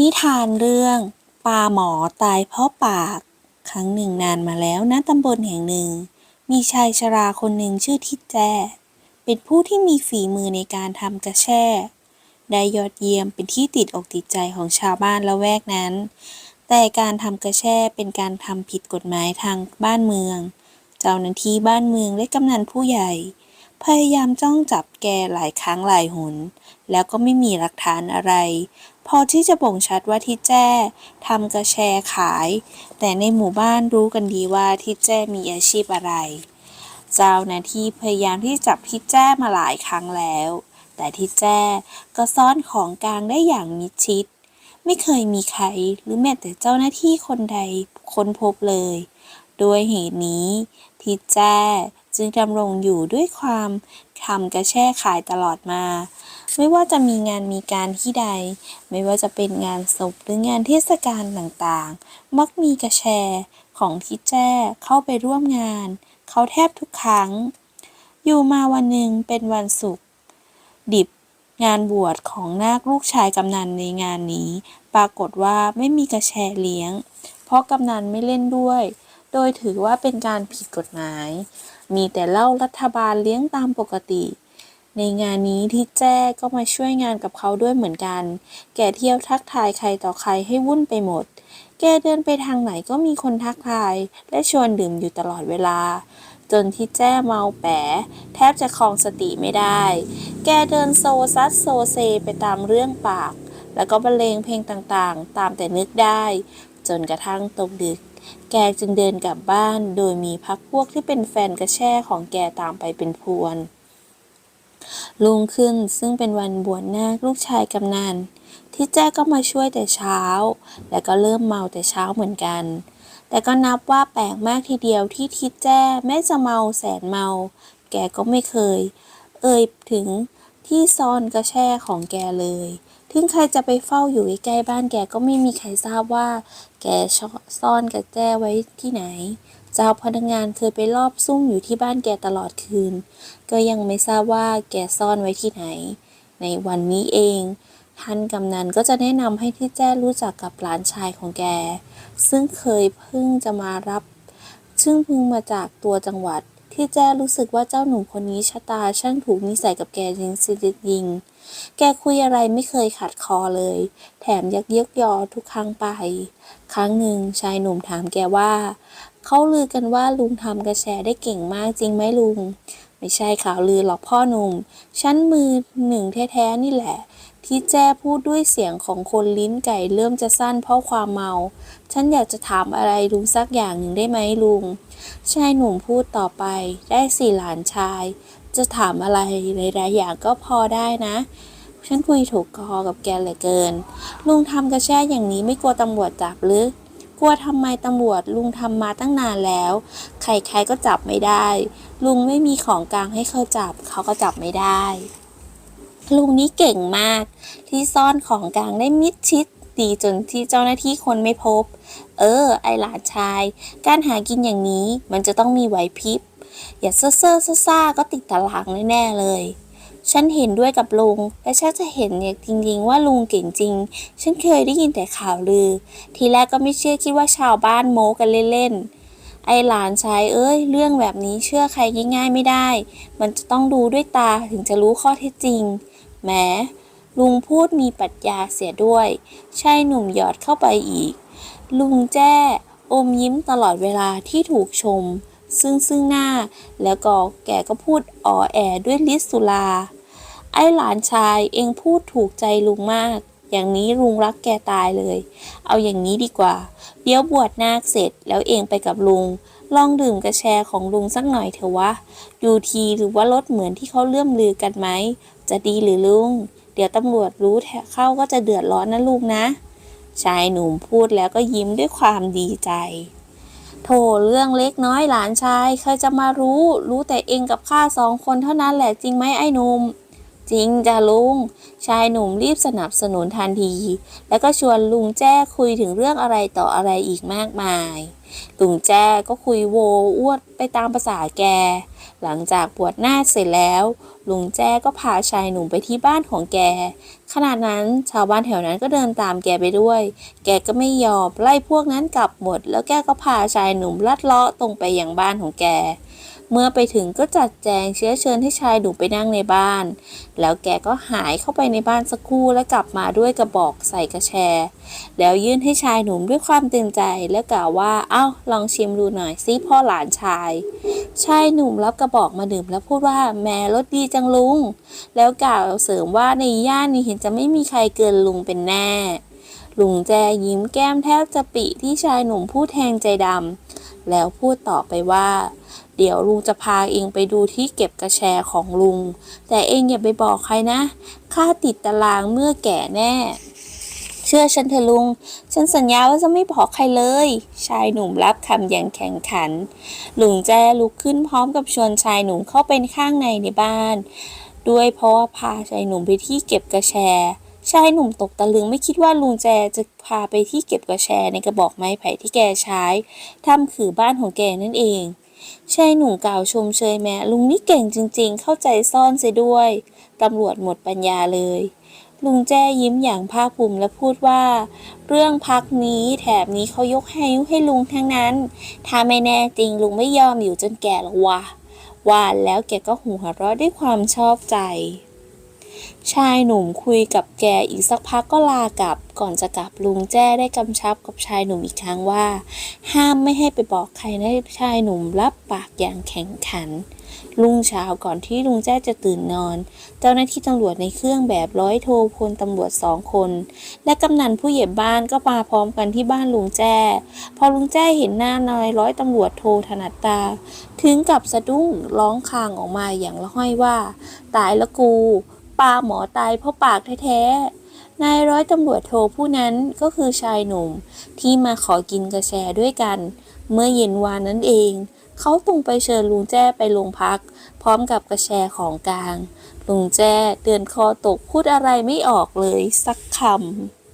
นิทานเรื่องปลาหมอตายเพราะปาก ครั้งหนึ่งนานมาแล้วณตำบลแห่งหนึ่ง มีชายชราคนหนึ่งชื่อทิดแจ้ เป็นผู้ที่มีฝีมือในการทำกระแช่ ได้ยอดเยี่ยมเป็นที่ติดอกติดใจของชาวบ้านละแวกนั้น แต่การทำกระแช่เป็นการทำผิดกฎหมายทางบ้านเมือง เจ้าหน้าที่บ้านเมืองและกำนันผู้ใหญ่ พยายามจ้องจับแกหลายครั้งหลายหน แล้วก็ไม่มีหลักฐานอะไร พอที่จะบ่งชัดว่าทิแจ้ทำกระแชขาย แต่ในหมู่บ้านรู้กันดีว่าทิแจ้มีอาชีพอะไร เจ้าหน้าที่พยายามที่จับทิแจ้มาหลายครั้งแล้ว แต่ทิแจ้ก็ซ่อนของกลางได้อย่างมิดชิด ไม่เคยมีใครหรือแม้แต่เจ้าหน้าที่คนใดค้นพบเลย ด้วยเหตุนี้ทิแจ้ จึงดำรงอยู่ด้วยความทำกระแช่ขายตลอดมา ไม่ว่าจะมีงานมีการที่ใด ไม่ว่าจะเป็นงานศพหรืองานเทศกาลต่างๆ มักมีกระแชของทิดแจ้เข้าไปร่วมงาน เขาแทบทุกครั้ง อยู่มาวันหนึ่งเป็นวันศุกร์ดิบงานบวชของนาคลูกชายกำนันในงานนี้ ปรากฏว่าไม่มีกระแชเลี้ยง เพราะกำนันไม่เล่นด้วย โดยถือว่าเป็นการผิดกฎหมาย มีแต่เล่ารัฐบาลเลี้ยงตามปกติ ในงานนี้ที่แจ้ก็มาช่วยงานกับเขาด้วยเหมือนกัน แกเที่ยวทักทายใครต่อใครให้วุ่นไปหมด แกเดินไปทางไหนก็มีคนทักทาย และชวนดื่มอยู่ตลอดเวลา จนที่แจ้เมาแป๋แทบจะคลองสติไม่ได้ แกเดินโซซัดโซเซไปตามเรื่องปาก แล้วก็บรรเลงเพลงต่างๆ ตามแต่นึกได้ จนกระทั่งตกดึก แกจึงเดินกลับบ้าน โดยมีพักพวกที่เป็นแฟนกระแช่ของแกตามไปเป็นพวนลุงขึ้นซึ่งเป็นวันบวชนาคลูกชายกำนันที่แจ้ก็มาช่วยแต่เช้า และก็เริ่มเมาแต่เช้าเหมือนกัน แต่ก็นับว่าแปลกมากทีเดียวที่ทิดแจ้แม้จะเมาแสนเมา แกก็ไม่เคย เอ่ยถึงที่ซ่อนกระแช่ของแกเลย ถึงใครจะไปเฝ้าอยู่ใกล้บ้านแกก็ไม่มีใครทราบว่า แกซ่อนกระแจไว้ที่ไหน เจ้าพนักงานเคยไปรอบซุ่มอยู่ที่บ้านแกตลอดคืน ก็ยังไม่ทราบว่าแกซ่อนไว้ที่ไหน ในวันนี้เอง ท่านกำนันก็จะแนะนำให้ที่แจ้รู้จักกับหลานชายของแก ซึ่งเคยเพิ่งจะมารับ ซึ่งเพิ่งมาจากตัวจังหวัด ที่แจ้รู้สึกว่าเจ้าหนุ่มคนนี้ชะตาช่างถูกนิสัยกับแกจริงสิจริง แกคุยอะไรไม่เคยขัดคอเลย แถมยักเยกยอทุกครั้งไป ครั้งหนึ่งชายหนุ่มถามแกว่า เขาลือกันว่าลุงทำกระแชได้เก่งมากจริงไหมลุง ไม่ใช่ข่าวลือหรอกพ่อหนุ่ม ชั้นมือหนึ่งแท้ๆนี่แหละ ที่แจ้พูดด้วยเสียงของคนลิ้นไก่เริ่มจะสั้นเพราะความเมา ฉันอยากจะถามอะไรลุงสักอย่างหนึ่งได้ไหมลุง ชายหนุ่มพูดต่อไป ได้สี่หลานชาย จะถามอะไรหลายๆอย่างก็พอได้นะ ฉันคุยถูกคอกับแกเหลือเกิน ลุงทำกระแช่อย่างนี้ไม่กลัวตำรวจจับหรือกลัวทำไมตำรวจลุงทำมาตั้งนานแล้ว ใครๆก็จับไม่ได้ ลุงไม่มีของกลางให้เขาจับ เขาก็จับไม่ได้ ลุงนี้เก่งมาก ที่ซ่อนของกลางได้มิดชิดดีจนที่เจ้าหน้าที่คนไม่พบ เออ ไอหลานชาย การหากินอย่างนี้มันจะต้องมีไหวพริบ อย่าเซ่อเซ่อซ่าก็ติดตารางแน่ๆเลย ฉันเห็นด้วยกับลุง และฉันจะเห็นเนี่ยจริงๆว่าลุงเก่งจริง ฉันเคยได้ยินแต่ข่าวลือ ทีแรกก็ไม่เชื่อคิดว่าชาวบ้านโม้กันเล่นๆ ไอหลานชายเอ้ย เรื่องแบบนี้เชื่อใครง่ายๆไม่ได้ มันจะต้องดูด้วยตาถึงจะรู้ข้อเท็จจริง แหม ลุงพูดมีปรัชญาเสียด้วย ชายหนุ่มหยอดเข้าไปอีก ลุงแจ้อมยิ้มตลอดเวลาที่ถูกชม ซึ่งซึ่งหน้า แล้วก็แกก็พูดอ๋อแอด้วยลิสสุลา ไอหลานชายเองพูดถูกใจลุงมาก อย่างนี้ลุงรักแกตายเลย เอาอย่างนี้ดีกว่า เดี๋ยวบวชนาคเสร็จแล้วเองไปกับลุง ลองดื่มกระแชของลุงสักหน่อยเถอะวะ ดูทีหรือว่ารสเหมือนที่เขาเลื่อมลือกันไหม จะดีหรือลุง เดี๋ยวตำรวจรู้แถเข้าก็จะเดือดร้อนนะลุงนะ ชายหนุ่มพูดแล้วก็ยิ้มด้วยความดีใจ โถเรื่องเล็กน้อยหลานชายใครจะมารู้ รู้แต่เองกับข้าสองคนเท่านั้นแหละจริงไหมไอ้หนุ่ม จริงจ้ะลุง ชายหนุ่มรีบสนับสนุนทันที แล้วก็ชวนลุงแจ้คุยถึงเรื่องอะไรต่ออะไรอีกมากมาย ลุงแจ้ก็คุยโวอวดไปตามภาษาแก หลังจากบวชหน้าเสร็จแล้ว ลุงแจ้ก็พาชายหนุ่มไปที่บ้านของแก ขณะนั้นชาวบ้านแถวนั้นก็เดินตามแกไปด้วย แกก็ไม่ยอมไล่พวกนั้นกลับหมด แล้วแกก็พาชายหนุ่มลัดเลาะตรงไปยังบ้านของแก เมื่อไปถึงก็จัดแจงเชื้อเชิญให้ชายหนุ่มไปนั่งในบ้าน แล้วแกก็หายเข้าไปในบ้านสักครู่และกลับมาด้วยกระบอกใส่กระแช แล้วยื่นให้ชายหนุ่มด้วยความเต็มใจและกล่าวว่า เอ้า ลองชิมดูหน่อยสิพ่อหลานชาย ชายหนุ่มรับกระบอกมาดื่มแล้วพูดว่าแหม่รสดีจังลุง แล้วกล่าวเสริมว่าในย่านนี้เห็นจะไม่มีใครเกินลุงเป็นแน่ลุงแจยิ้มแก้มแทบจะปิที่ชายหนุ่มพูดแทงใจดำแล้วพูดต่อไปว่า เดี๋ยวลุงจะพาเองไปดูที่เก็บกระแชของลุง แต่เองอย่าไปบอกใครนะ ข้าติดตารางเมื่อแก่แน่ เชื่อฉันเถอะลุง ฉันสัญญาว่าจะไม่บอกใครเลย ชายหนุ่มรับคำอย่างแข็งขัน ลุงแจ้ลุกขึ้นพร้อมกับชวนชายหนุ่มเข้าไปข้างในในบ้าน ด้วยเพราะว่าพาชายหนุ่มไปที่เก็บกระแชชายหนุ่มตกตะลึงไม่คิดว่าลุงแจจะพาไปที่เก็บกระแชในกระบอกไม้ไผ่ที่แกใช้ทำขือบ้านของแกนั่นเอง ชายหนุ่มกล่าวชมเชยแม่ลุงนี่เก่งจริงๆ เข้าใจซ่อนเสียด้วย ตำรวจหมดปัญญาเลย ลุงแจ้ยิ้มอย่างภาคภูมิและพูดว่า เรื่องพักนี้แถบนี้เขายกให้ให้ลุงทั้งนั้น ถ้าไม่แน่จริงลุงไม่ยอมอยู่จนแก่หรอกวะว่าแล้วแกก็หัวเราะด้วยความชอบใจ ชายหนุ่มคุยกับแกอีกสักพักก็ลากลับ ก่อนจะกลับลุงแจ้ได้กำชับกับชายหนุ่มอีกครั้งว่า ห้ามไม่ให้ไปบอกใครนะชายหนุ่มรับปากอย่างแข็งขันรุ่งเช้าก่อนที่ลุงแจ้จะตื่นนอน เจ้าหน้าที่ตำรวจในเครื่องแบบร้อยโทพลตำรวจสองคน และกำนันผู้ใหญ่บ้านก็มาพร้อมกันที่บ้านลุงแจ้ พอลุงแจ้เห็นหน้านายร้อยตำรวจโทถนัดตา ถึงกับสะดุ้งร้องคางออกมาอย่างละห้อยว่า ตายละกู ปลาหมอตายเพราะปากแท้ๆ นายร้อยตำรวจโทผู้นั้นก็คือชายหนุ่มที่มาขอกินกระแชด้วยกัน เมื่อเย็นวานนั้นเอง เขาตรงไปเชิญลุงแจ้ไปโรงพัก พร้อมกับกระแชของกลาง ลุงแจ้เดือนคอตกพูดอะไรไม่ออกเลยสักคำ